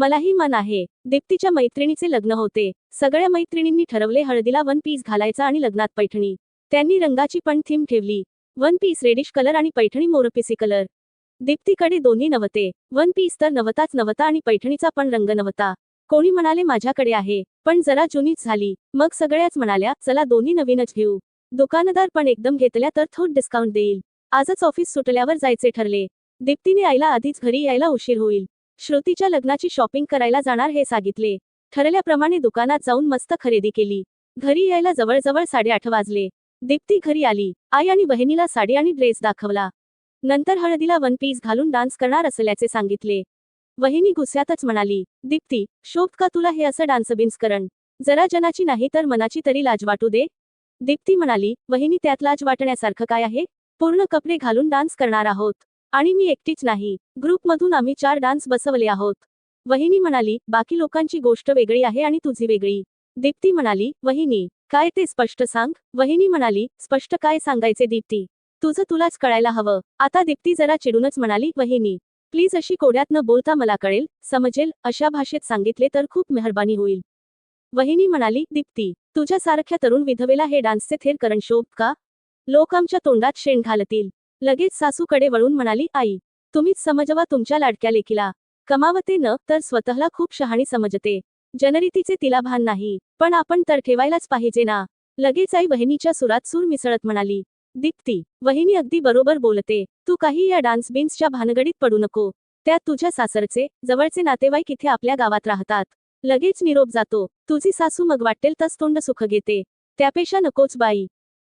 मलाही मन आहे. दीप्तीच्या मैत्रिणीचे लग्न होते. सगळ्या मैत्रिणींनी ठरवले हळदीला वन पीस घालायचा आणि लग्नात पैठणी. त्यांनी रंगाची पण थीम ठेवली. वन पीस रेडिश कलर आणि पैठणी मोरपिसी कलर. दीप्तीकडे दोन्ही नव्हते. वन पीस तर नवताच नव्हता आणि पैठणीचा पण रंग नव्हता. कोणी म्हणाले माझ्याकडे आहे. पण जरा जुनीच झाली. मग सगळ्याच म्हणाल्या चला दोन्ही नवीनच घेऊ. दुकानदार पण एकदम घेतल्या तर थोड डिस्काउंट देईल. आजच ऑफिस सुटल्यावर जायचे ठरले. दीप्तीने आईला आधीच घरी यायला उशीर होईल. श्रुतीच्या लग्नाची शॉपिंग करायला जाणार हे सांगितले. ठरल्याप्रमाणे दुकानात जाऊन मस्त खरेदी केली. घरी यायला जवळजवळ साडेआठ वाजले. दीप्ती घरी आली. आई आणि बहिणीला साडी आणि ड्रेस दाखवला. नंतर हळदीला वन पीस घालून डान्स करणार असल्याचे सांगितले. वहिनी गुस्स्यातच म्हणाली दीप्ती शोभ का तुला हे असं डान्स बिन्स करण जरा जनाची नाही तर मनाची तरी लाज वाटू दे. दीप्ती म्हणाली वहिनी त्यात लाज वाटण्यासारखं काय आहे? पूर्ण कपडे घालून डान्स करणार आहोत. आणि मी एकटीच नाही. ग्रुपमधून आम्ही चार डान्स बसवले आहोत. वहिनी म्हणाली बाकी लोकांची गोष्ट वेगळी आहे आणि तुझी वेगळी. दीप्ती म्हणाली वहिनी काय ते स्पष्ट सांग? वहिनी म्हणाली स्पष्ट काय सांगायचे दीप्ती? तुझं तुलाच कळायला हवं. आता दीप्ती जरा चिडूनच म्हणाली वहिनी प्लीज अशी कोड्यात न बोलता मला कळेल समजेल अशा भाषेत सांगितले तर खूप मेहरबानी होईल. वहिनी म्हणाली दीप्ती तुझ्यासारख्या तरुण विधवेला हे डान्सचे थेर करण शोभ का? लोक आमच्या तोंडात शेण घालतील. लगेच सासूकडे वळून म्हणाली आई तुम्हीच समजवा तुमच्या लाडक्या लेकीला. कमावते न तर स्वतःला खूप शहाणी समजते. जनरीतीचे तिला भान नाही पण आपण तर ठेवायलाच पाहिजे ना. लगेच आई बहिणीच्या सुरात सूर मिसळत म्हणाली दीप्ती वहिनी अगदी बरोबर बोलते. तू काही या डान्स बीन्सच्या भानगडीत पडू नको. त्यात तुझ्या सासरचे जवळचे नातेवाईक इथे आपल्या गावात राहतात. लगेच निरोप जातो. तुझी सासू मग वाटेल तस तोंड सुख घेते. त्यापेक्षा नकोच बाई.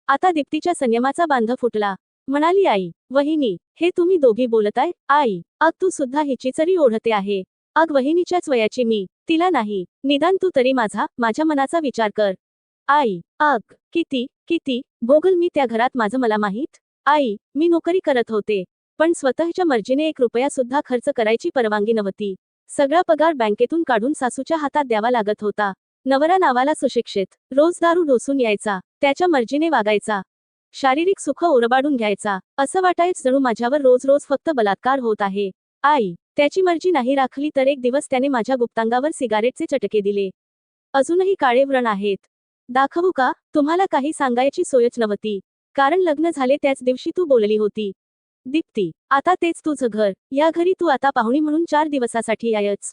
आता दीप्तीच्या संयमाचा बांध फुटला. म्हणाली आई वहिनी हे तुम्ही दोघी बोलताय? आई अग तू सुद्धा हिची चरी ओढते आहे. अग वहिनीच्याच वयाची मी तिला नाही. निदान तू तरी माझा माझ्या मनाचा विचार कर. आई अग किती किती भोगल मी त्या घरात माझं मला माहीत? आई मी नोकरी करत होते पण स्वतःच्या मर्जीने एक रुपया सुद्धा खर्च करायची परवानगी नव्हती. सगळा पगार बँकेतून काढून सासूच्या हातात द्यावा लागत होता. नवरा नावाला सुशिक्षित रोज दारू ढोसून यायचा त्याच्या मर्जीने वागायचा. शारीरिक सुख ओरबाडून घ्यायचा असं वाटायच जणू माझ्यावर रोज रोज फक्त बलात्कार होत आहे. आई त्याची मर्जी नाही राखली तर एक दिवस त्याने माझ्या गुप्तांगावर सिगारेटचे चटके दिले. अजूनही काळे व्रण आहेत. दाखवू का तुम्हाला काही सांगायची सोयच नव्हती. कारण लग्न झाले त्याच दिवशी तू बोलली होती. दीप्ती आता तेच तुझं घर. या घरी तू आता पाहुणी म्हणून चार दिवसासाठी यायच.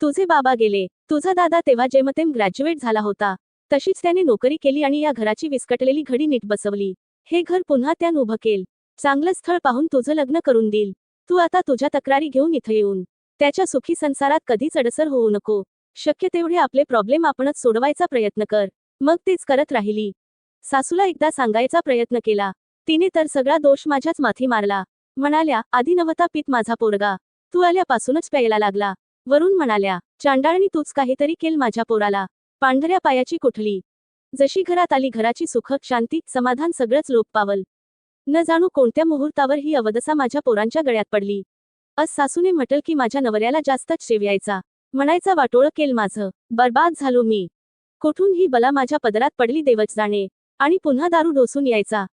तुझे बाबा गेले. तुझा दादा तेव्हा जेमतेम ग्रॅज्युएट झाला होता. तशीच त्याने नोकरी केली आणि या घराची विस्कटलेली घडी नीट बसवली. हे घर पुन्हा त्यान उभं केल. चांगलं स्थळ पाहून तुझं लग्न करून देईल. तू आता तुझ्या तक्रारी घेऊन इथं येऊन त्याच्या सुखी संसारात कधीच अडसर होऊ नको. शक्य तेवढे आपले प्रॉब्लेम आपणच सोडवायचा प्रयत्न कर. मग तेच करत राहिली. सासूला एकदा सांगायचा प्रयत्न केला. तिने तर सगळा दोष माझ्याच माथी मारला. म्हणाल्या आधी नवता पीत माझा पोरगा. तू आल्यापासूनच प्यायला लागला. वरून म्हणाल्या चांडाळणी तूच काहीतरी केल माझ्या पोराला. पांढऱ्या पायाची कुठली? जशी घरात आली घराची सुख शांती समाधान सगळंच लोप पावल न जाणू कोणत्या मुहूर्तावर ही अवदसा माझ्या पोरांच्या गळ्यात पडली. अस सासूने म्हटल की माझ्या नवऱ्याला जास्तच शेव यायचा म्हणायचा वाटोळ केल माझं. बर्बाद झालो मी. कुठून ही बला माझ्या पदरात पडली देवच जाणे. आणि पुन्हा दारू ढोसून यायचा.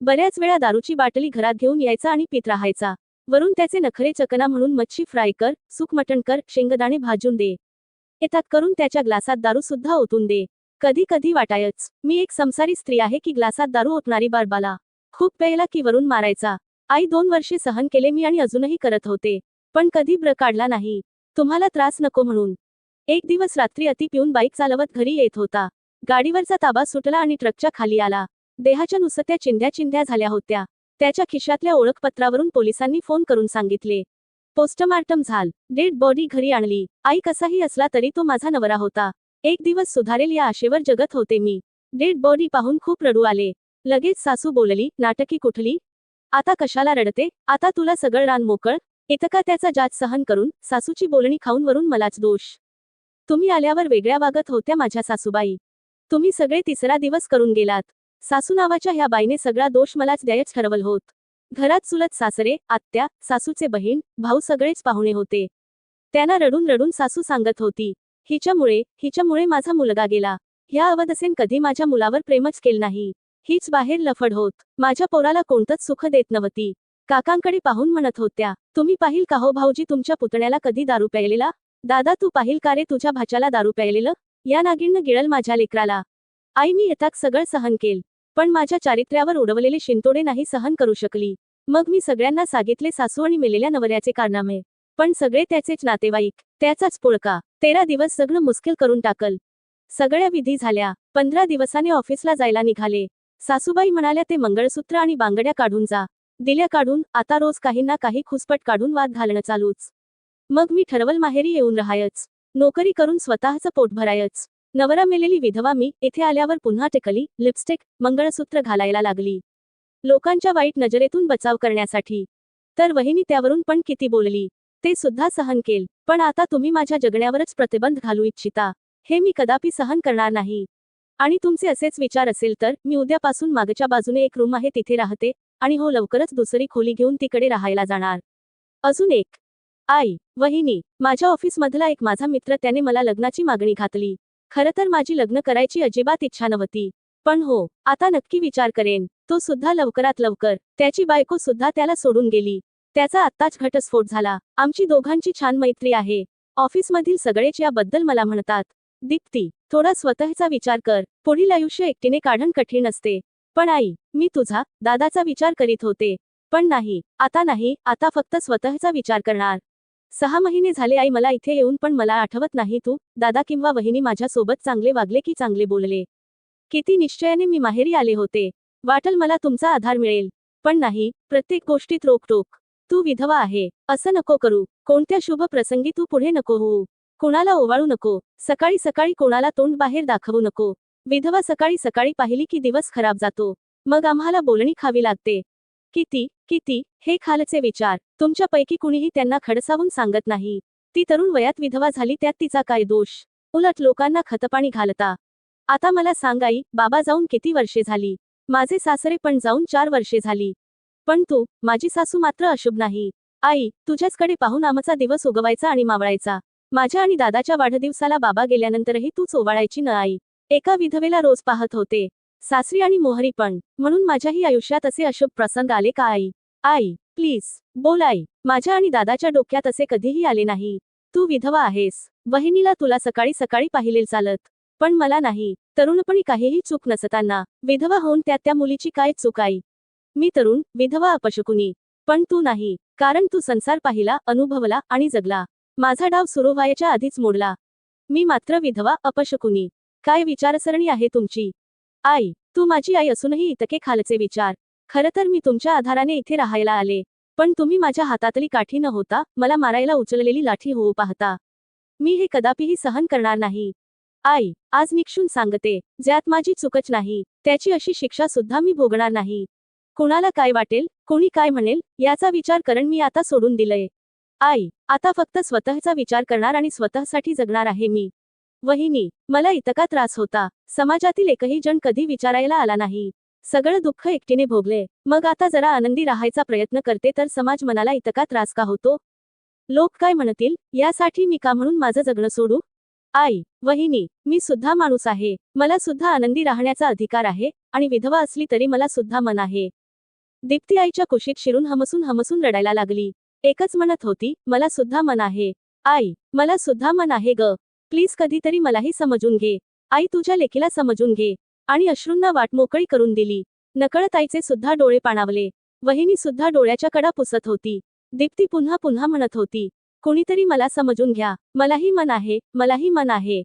बऱ्याच वेळा दारूची बाटली घरात घेऊन यायचा आणि पित राहायचा. वरून त्याचे नखरे चकना म्हणून मच्छी फ्राय कर सुक मटण कर शेंगदाणे भाजून दे. येतात करून त्याच्या ग्लासात दारू सुद्धा ओतून दे. कधी कधी वाटायच. मी एक संसारी स्त्री आहे की ग्लासात दारू ओतणारी बारबाला खूप प्यायला की वरून मारायचा. आई दोन वर्षे सहन केले मी आणि अजूनही करत होते. पण कधी ब्र काढला नाही. तुम्हाला त्रास नको म्हणून. एक दिवस रात्री अति पिऊन बाईक चालवत घरी येत होता. गाडीवरचा ताबा सुटला आणि ट्रकच्या खाली आला. देहाच्या नुसत्या चिंध्या चिंध्या झाल्या होत्या. त्याच्या खिशातल्या ओळखपत्रावरून पोलिसांनी फोन करून सांगितले. पोस्टमार्टम झाल. डेड बॉडी घरी आणली. आई कसाही असला तरी तो माझा नवरा होता. एक दिवस सुधारेल या आशेवर जगत होते मी. डेड बॉडी पाहून खूप रडू आले. लगेच सासू बोलली नाटकी कुठली? आता कशाला रडते? आता तुला सगळं रान मोकळ? इतका त्याचा जात सहन करून सासूची बोलणी खाऊन वरून मलाच दोष. तुम्ही आल्यावर वेगळ्या वागत होत्या माझ्या सासूबाई. तुम्ही सगळे तिसरा दिवस करून गेलात. सासू नावाच्या ह्या बाईने सगळा दोष मलाच द्यायच ठरवल होत. घरात चुलत सासरे आत्या सासूचे बहीण भाऊ सगळेच पाहुणे होते. त्यांना रडून रडून सासू सांगत होती हिच्यामुळे हिच्यामुळे माझा मुलगा गेला. ह्या अवदसेन कधी माझ्या मुलावर प्रेमच केल नाही. हीच बाहेर लफड होत. माझ्या पोराला कोणतंच सुख देत नव्हती. काकांकडे पाहून म्हणत होत्या तुम्ही पाहिल का हो भाऊजी तुमच्या पुतण्याला कधी दारू प्यायलेला? दादा तू पाहिल का रे तुझ्या भाच्याला दारू प्यायलेलं या नागिणनं गिळल माझ्या लेकराला. आई मी येताक सगळं सहन केल पण माझ्या चारित्र्यावर उडवलेले शिंतोडे नाही सहन करू शकली. मग मी सगळ्यांना सांगितले सासू आणि मेलेल्या नवऱ्याचे कारनामे. पण सगळे त्याचेच नातेवाईक त्याचाच पुळका. तेरा दिवस सगळं मुश्किल करून टाकल. सगळ्या विधी झाल्या. पंधरा दिवसाने ऑफिसला जायला निघाले. सासूबाई म्हणाल्या ते मंगळसूत्र आणि बांगड्या काढून जा. दिल्या काढून आता रोज काही ना काही खुसपट काढून वाद घालणं चालूच. मग मी ठरवल माहेरी येऊन राहायच. नोकरी करून स्वतःचं पोट भरायच. नवरा मेलेली विधवा मी इथे आल्यावर पुन्हा टेकली लिपस्टिक मंगळसूत्र घालायला लागली. लोकांच्या वाईट नजरेतून बचाव करण्यासाठी. तर वहिनी त्यावरून पण किती बोलली. ते सुद्धा सहन केल. पण आता तुम्ही माझ्या जगण्यावरच प्रतिबंध घालू इच्छिता. हे मी कदापि सहन करणार नाही. आणि तुमचे असेच विचार असेल तर मी उद्यापासून मागच्या बाजूने एक रूम आहे तिथे राहते आणि हो लवकरच दुसरी खोली घेऊन तिकडे राहायला जाणार. अजून एक. आई वहिनी माझ्या ऑफिसमधला एक माझा मित्र त्याने मला लग्नाची मागणी घातली. खरं तर माझी लग्न करायची अजिबात इच्छा नव्हती. पण हो आता नक्की विचार करेन. तो सुद्धा लवकरात लवकर त्याची बायको सुद्धा त्याला सोडून गेली. त्याचा आत्ताच घटस्फोट झाला. आमची दोघांची छान मैत्री आहे. ऑफिसमधील सगळेच याबद्दल मला म्हणतात. दीप्ती थोडा स्वतःचा विचार कर. पुढील आयुष्य एकटीने काढण कठीण असते. पण आई मी तुझा दादाचा विचार करीत होते. पण नाही आता नाही आता फक्त स्वतःचा विचार करणार. सहा महिने झाले आई मला इथे येऊन पण मला आठवत नाही तू दादा किंवा वहिनी माझ्यासोबत चांगले वागले की चांगले बोलले. किती निश्चयाने मी माहेरी आले होते. वाटल मला तुमचा आधार मिळेल. पण नाही प्रत्येक गोष्टीत रोकटोक तू विधवा आहे असं नको करू. कोणत्या शुभ प्रसंगी तू पुढे नको होऊ. कोणाला ओवाळू नको. सकाळी सकाळी कोणाला तोंड बाहेर दाखवू नको. विधवा सकाळी सकाळी पाहिली की दिवस खराब जातो. मग आम्हाला बोलणी खावी लागते. किती किती हे खालचे विचार. तुमच्यापैकी कुणीही त्यांना खडसावून सांगत नाही. ती तरुण वयात विधवा झाली त्यात तिचा काय दोष? उलट लोकांना खतपाणी घालता. आता मला सांगाई बाबा जाऊन किती वर्षे झाली? माझे सासरे पण जाऊन चार वर्षे झाली. पण तू माझी सासू मात्र अशुभ नाही. आई तुझ्याचकडे पाहून आमचा दिवस उगवायचा आणि मावळायचा. माझ्या आणि दादाच्या वाढदिवसाला बाबा गेल्यानंतरही तूच ओवाळायची न आई. एका विधवेला रोज पाहत होते. सासरी आणि मोहरी पण. म्हणून माझ्याही आयुष्यात असे अशुभ प्रसंग आले का आई? आई प्लीज बोल आई. माझ्या आणि दादाच्या डोक्यात असे कधीही आले नाही. तू विधवा आहेस. वहिनीला तुला सकाळी सकाळी पाहिले चालत. पण मला नाही. तरुणपणी काहीही चूक नसताना. विधवा होऊन त्यात त्या मुलीची काय चूक आई? मी तरुण विधवा अपशकुनी. पण तू नाही कारण तू संसार पाहिला अनुभवला आणि जगला. माझा डाव सुरू व्हायच्या आधीच मोडला. मी मात्र विधवा अपशकुनी. काय विचारसरणी आहे तुमची? आई तू माझी आई असूनही इतके खालचे विचार. खरं तर मी तुमच्या आधाराने इथे राहायला आले. पण तुम्ही माझ्या हातातली काठी न होता मला मारायला उचललेली लाठी होऊ पाहता. मी हे कदापिही सहन करणार नाही. आई आज निक्षून सांगते ज्यात माझी चुकच नाही त्याची अशी शिक्षा सुद्धा मी भोगणार नाही. कुणाला काय वाटेल कोणी काय म्हणेल याचा विचार करण मी आता सोडून दिलंय. आई आता फक्त स्वतःचा विचार करणार आणि स्वतःसाठी जगणार आहे मी. वहिनी मला इतका त्रास होता. समाजातील एकही जण कधी विचारायला आला नाही. सगळं दुःख एकटीने भोगले. मग आता जरा आनंदी राहायचा प्रयत्न करते तर समाज मनाला इतका त्रास का होतो? लोक काय म्हणतील यासाठी मी का म्हणून माझं जगणं सोडू? आई वहिनी मी सुद्धा माणूस आहे. मला सुद्धा आनंदी राहण्याचा अधिकार आहे आणि विधवा असली तरी मला सुद्धा मन आहे. दीप्ती आईच्या कुशीत शिरून हमसून हमसून रडायला लागली. एकच म्हणत होती मला सुद्धा मन आहे. आई मला सुद्धा मन आहे ग. प्लीज कधीतरी मलाही समजून घे. आई तुझ्या लेकीला समजून घे. आणि अश्रूंना वाट मोकळी करून दिली. नकळत आईचे सुद्धा डोळे पाणावले. वहिनी सुद्धा डोळ्याच्या कडा पुसत होती. दीप्ती पुन्हा पुन्हा म्हणत होती कोणीतरी मला समजून घ्या. मलाही मन आहे मलाही मन आहे.